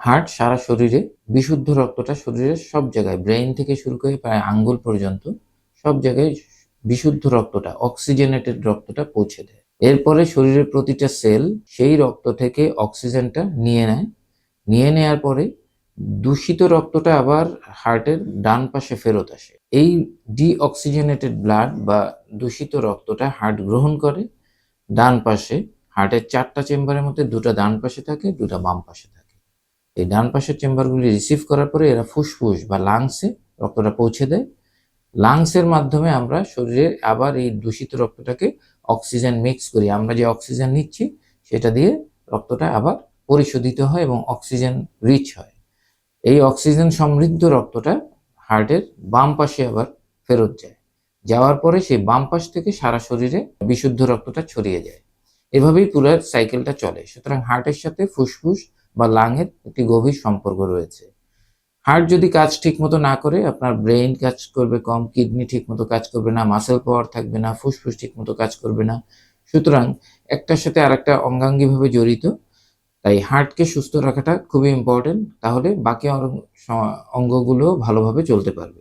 Heart সারা শরীরে, বিশুদ্ধ রক্তটা শরীরের সব জায়গায়, ব্রেইন থেকে শুরু করে প্রায় আঙ্গুল পর্যন্ত সব জায়গায় বিশুদ্ধ রক্তটা, অক্সিজেনেটেড রক্তটা পৌঁছে দেয়। এরপরে শরীরের প্রতিটা সেল সেই রক্ত থেকে অক্সিজেনটা নিয়ে নেয়। নিয়ে নেয়ার পরে দূষিত রক্তটা আবার হার্টের ডান পাশে ফেরত আসে। এই ডিঅক্সিজেনেটেড ব্লাড বা দূষিত রক্তটা হার্ট গ্রহণ করে, ডান পাশে, হার্টের চারটা চেম্বারের মধ্যে দুটো ডান পাশে থাকে, দুটা বাম পাশে থাকে। এই ডান পাশের চেম্বারগুলি রিসিভ করার পরে এরা ফুসফুস বা লাংসে রক্তটা পৌঁছে দেয়। লাংসের মাধ্যমে আমরা শরীরে আবার এই দূষিত রক্তটাকে অক্সিজেন মিক্স করি। আমরা যে অক্সিজেন নিচ্ছি, সেটা দিয়ে রক্তটা আবার পরিশোধিত হয় এবং অক্সিজেন রিচ হয়। এই অক্সিজেন সমৃদ্ধ রক্তটা হার্টের বাম পাশে আবার ফেরত যায়। যাওয়ার পরে সেই বাম পাশ থেকে সারা শরীরে বিশুদ্ধ রক্তটা ছড়িয়ে যায়। এভাবেই পুরো সাইকেলটা চলে। সুতরাং হার্টের সাথে ফুসফুস বা লাংয়ের একটি গভীর সম্পর্ক রয়েছে। হার্ট যদি কাজ ঠিকমতো না করে, আপনার ব্রেইন কাজ করবে কম, কিডনি ঠিকমতো কাজ করবে না, মাসেল পাওয়ার থাকবে না, ফুসফুস ঠিকমতো কাজ করবে না। সুতরাং একটার সাথে আর একটা অঙ্গাঙ্গিভাবে জড়িত, তাই হার্টকে সুস্থ রাখাটা খুবই ইম্পর্টেন্ট তাহলে বাকি অঙ্গগুলো ভালোভাবে চলতে পারবে।